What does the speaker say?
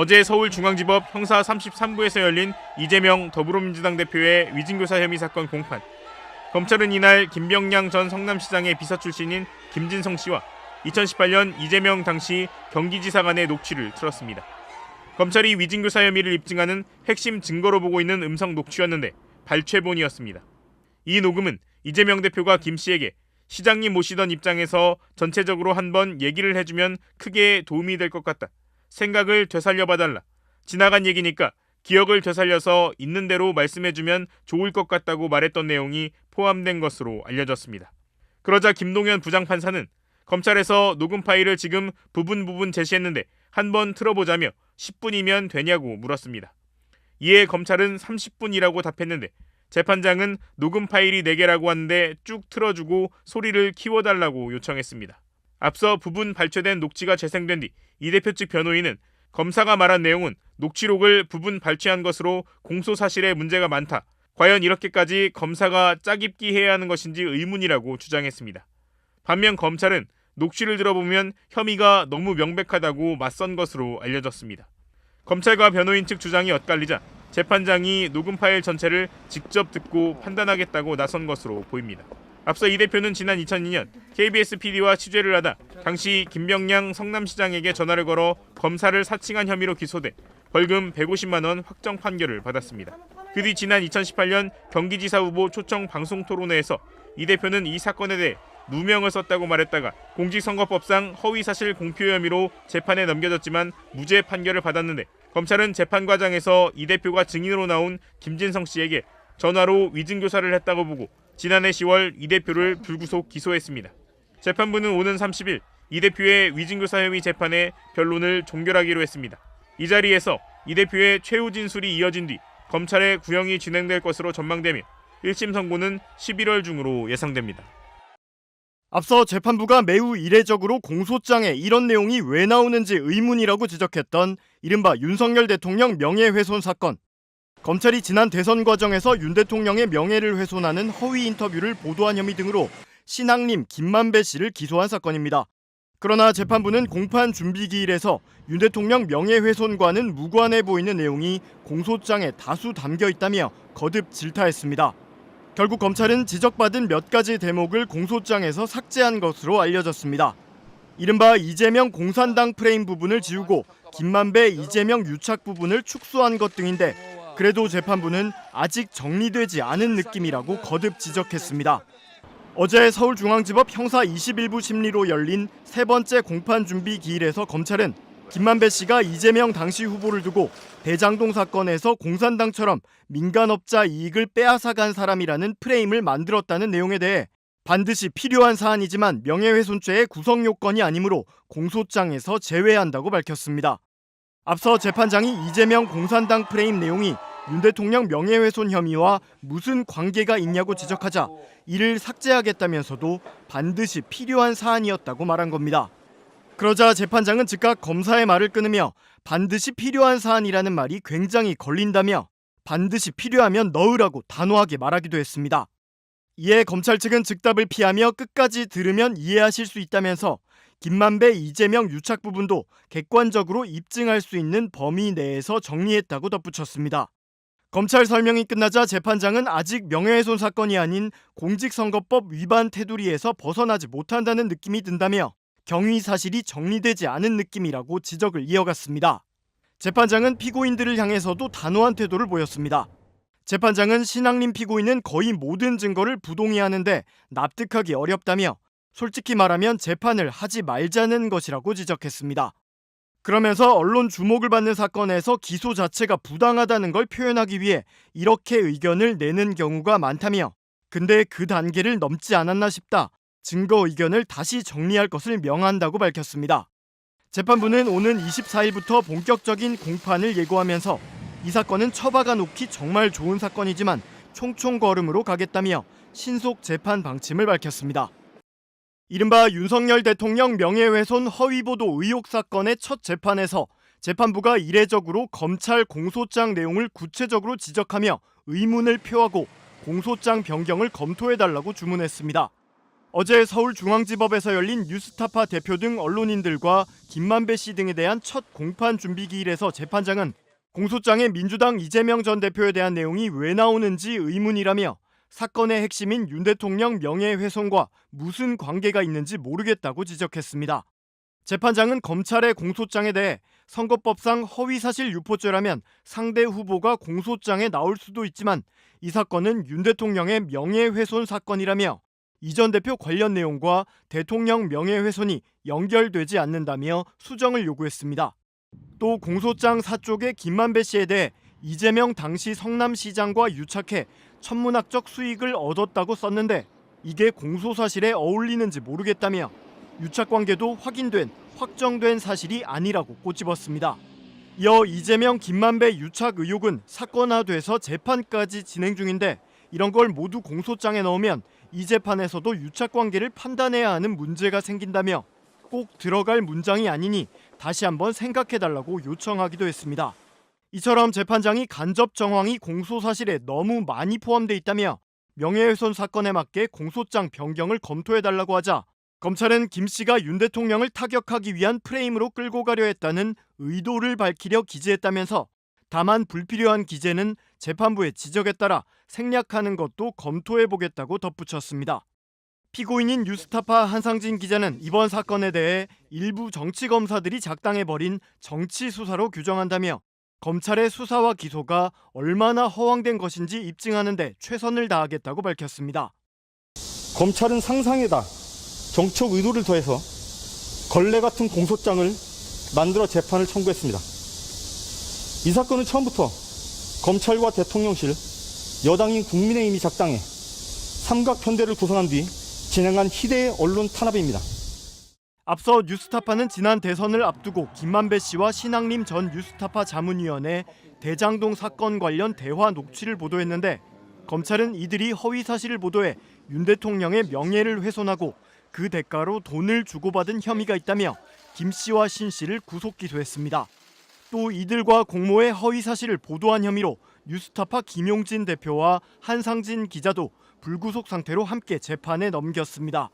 어제 서울중앙지법 형사 33부에서 열린 이재명 더불어민주당 대표의 위증교사 혐의 사건 공판. 검찰은 이날 김병양 전 성남시장의 비서 출신인 김진성 씨와 2018년 이재명 당시 경기지사 간의 녹취를 틀었습니다. 검찰이 위증교사 혐의를 입증하는 핵심 증거로 보고 있는 음성 녹취였는데 발췌본이었습니다. 이 녹음은 이재명 대표가 김 씨에게 시장님 모시던 입장에서 전체적으로 한번 얘기를 해주면 크게 도움이 될 것 같다. 생각을 되살려 봐달라. 지나간 얘기니까 기억을 되살려서 있는 대로 말씀해주면 좋을 것 같다고 말했던 내용이 포함된 것으로 알려졌습니다. 그러자 김동현 부장판사는 검찰에서 녹음 파일을 지금 부분 부분 제시했는데 한번 틀어보자며 10분이면 되냐고 물었습니다. 이에 검찰은 30분이라고 답했는데 재판장은 녹음 파일이 4개라고 하는데 쭉 틀어주고 소리를 키워달라고 요청했습니다. 앞서 부분 발췌된 녹취가 재생된 뒤 이 대표 측 변호인은 검사가 말한 내용은 녹취록을 부분 발췌한 것으로 공소 사실에 문제가 많다. 과연 이렇게까지 검사가 짜깁기 해야 하는 것인지 의문이라고 주장했습니다. 반면 검찰은 녹취를 들어보면 혐의가 너무 명백하다고 맞선 것으로 알려졌습니다. 검찰과 변호인 측 주장이 엇갈리자 재판장이 녹음 파일 전체를 직접 듣고 판단하겠다고 나선 것으로 보입니다. 앞서 이 대표는 지난 2002년 KBS PD와 취재를 하다 당시 김병양 성남시장에게 전화를 걸어 검사를 사칭한 혐의로 기소돼 벌금 150만 원 확정 판결을 받았습니다. 그 뒤 지난 2018년 경기지사 후보 초청 방송 토론회에서 이 대표는 이 사건에 대해 누명을 썼다고 말했다가 공직선거법상 허위사실 공표 혐의로 재판에 넘겨졌지만 무죄 판결을 받았는데 검찰은 재판 과정에서 이 대표가 증인으로 나온 김진성 씨에게 전화로 위증 교사를 했다고 보고 지난해 10월 이 대표를 불구속 기소했습니다. 재판부는 오는 30일 이 대표의 위증교사 혐의 재판에 변론을 종결하기로 했습니다. 이 자리에서 이 대표의 최후 진술이 이어진 뒤 검찰의 구형이 진행될 것으로 전망되며 1심 선고는 11월 중으로 예상됩니다. 앞서 재판부가 매우 이례적으로 공소장에 이런 내용이 왜 나오는지 의문이라고 지적했던 이른바 윤석열 대통령 명예훼손 사건. 검찰이 지난 대선 과정에서 윤 대통령의 명예를 훼손하는 허위 인터뷰를 보도한 혐의 등으로 신앙림 김만배 씨를 기소한 사건입니다. 그러나 재판부는 공판 준비 기일에서 윤 대통령 명예훼손과는 무관해 보이는 내용이 공소장에 다수 담겨 있다며 거듭 질타했습니다. 결국 검찰은 지적받은 몇 가지 대목을 공소장에서 삭제한 것으로 알려졌습니다. 이른바 이재명 공산당 프레임 부분을 지우고 김만배 이재명 유착 부분을 축소한 것 등인데 그래도 재판부는 아직 정리되지 않은 느낌이라고 거듭 지적했습니다. 어제 서울중앙지법 형사 21부 심리로 열린 세 번째 공판 준비 기일에서 검찰은 김만배 씨가 이재명 당시 후보를 두고 대장동 사건에서 공산당처럼 민간업자 이익을 빼앗아간 사람이라는 프레임을 만들었다는 내용에 대해 반드시 필요한 사안이지만 명예훼손죄의 구성 요건이 아니므로 공소장에서 제외한다고 밝혔습니다. 앞서 재판장이 이재명 공산당 프레임 내용이 윤 대통령 명예훼손 혐의와 무슨 관계가 있냐고 지적하자 이를 삭제하겠다면서도 반드시 필요한 사안이었다고 말한 겁니다. 그러자 재판장은 즉각 검사의 말을 끊으며 반드시 필요한 사안이라는 말이 굉장히 걸린다며 반드시 필요하면 넣으라고 단호하게 말하기도 했습니다. 이에 검찰 측은 즉답을 피하며 끝까지 들으면 이해하실 수 있다면서 김만배 이재명 유착 부분도 객관적으로 입증할 수 있는 범위 내에서 정리했다고 덧붙였습니다. 검찰 설명이 끝나자 재판장은 아직 명예훼손 사건이 아닌 공직선거법 위반 테두리에서 벗어나지 못한다는 느낌이 든다며 경위 사실이 정리되지 않은 느낌이라고 지적을 이어갔습니다. 재판장은 피고인들을 향해서도 단호한 태도를 보였습니다. 재판장은 신앙림 피고인은 거의 모든 증거를 부동의하는데 납득하기 어렵다며 솔직히 말하면 재판을 하지 말자는 것이라고 지적했습니다. 그러면서 언론 주목을 받는 사건에서 기소 자체가 부당하다는 걸 표현하기 위해 이렇게 의견을 내는 경우가 많다며 근데 그 단계를 넘지 않았나 싶다. 증거 의견을 다시 정리할 것을 명한다고 밝혔습니다. 재판부는 오는 24일부터 본격적인 공판을 예고하면서 이 사건은 처박아 놓기 정말 좋은 사건이지만 총총 걸음으로 가겠다며 신속 재판 방침을 밝혔습니다. 이른바 윤석열 대통령 명예훼손 허위보도 의혹 사건의 첫 재판에서 재판부가 이례적으로 검찰 공소장 내용을 구체적으로 지적하며 의문을 표하고 공소장 변경을 검토해달라고 주문했습니다. 어제 서울중앙지법에서 열린 뉴스타파 대표 등 언론인들과 김만배 씨 등에 대한 첫 공판 준비 기일에서 재판장은 공소장에 민주당 이재명 전 대표에 대한 내용이 왜 나오는지 의문이라며 사건의 핵심인 윤 대통령 명예훼손과 무슨 관계가 있는지 모르겠다고 지적했습니다. 재판장은 검찰의 공소장에 대해 선거법상 허위사실 유포죄라면 상대 후보가 공소장에 나올 수도 있지만 이 사건은 윤 대통령의 명예훼손 사건이라며 이 전 대표 관련 내용과 대통령 명예훼손이 연결되지 않는다며 수정을 요구했습니다. 또 공소장 사쪽에 김만배 씨에 대해 이재명 당시 성남시장과 유착해 천문학적 수익을 얻었다고 썼는데 이게 공소 사실에 어울리는지 모르겠다며 유착 관계도 확인된 확정된 사실이 아니라고 꼬집었습니다. 이어 이재명 김만배 유착 의혹은 사건화돼서 재판까지 진행 중인데 이런 걸 모두 공소장에 넣으면 이 재판에서도 유착 관계를 판단해야 하는 문제가 생긴다며 꼭 들어갈 문장이 아니니 다시 한번 생각해 달라고 요청하기도 했습니다. 이처럼 재판장이 간접 정황이 공소 사실에 너무 많이 포함돼 있다며 명예훼손 사건에 맞게 공소장 변경을 검토해 달라고 하자 검찰은 김 씨가 윤 대통령을 타격하기 위한 프레임으로 끌고 가려 했다는 의도를 밝히려 기재했다면서 다만 불필요한 기재는 재판부의 지적에 따라 생략하는 것도 검토해 보겠다고 덧붙였습니다. 피고인인 뉴스타파 한상진 기자는 이번 사건에 대해 일부 정치 검사들이 작당해 버린 정치 수사로 규정한다며 검찰의 수사와 기소가 얼마나 허황된 것인지 입증하는데 최선을 다하겠다고 밝혔습니다. 검찰은 상상에다 정책 의도를 더해서 걸레 같은 공소장을 만들어 재판을 청구했습니다. 이 사건은 처음부터 검찰과 대통령실, 여당인 국민의힘이 작당해 삼각 편대를 구성한 뒤 진행한 희대의 언론 탄압입니다. 앞서 뉴스타파는 지난 대선을 앞두고 김만배 씨와 신학림 전 뉴스타파 자문위원회 대장동 사건 관련 대화 녹취를 보도했는데 검찰은 이들이 허위 사실을 보도해 윤 대통령의 명예를 훼손하고 그 대가로 돈을 주고받은 혐의가 있다며 김 씨와 신 씨를 구속 기소했습니다. 또 이들과 공모의 허위 사실을 보도한 혐의로 뉴스타파 김용진 대표와 한상진 기자도 불구속 상태로 함께 재판에 넘겼습니다.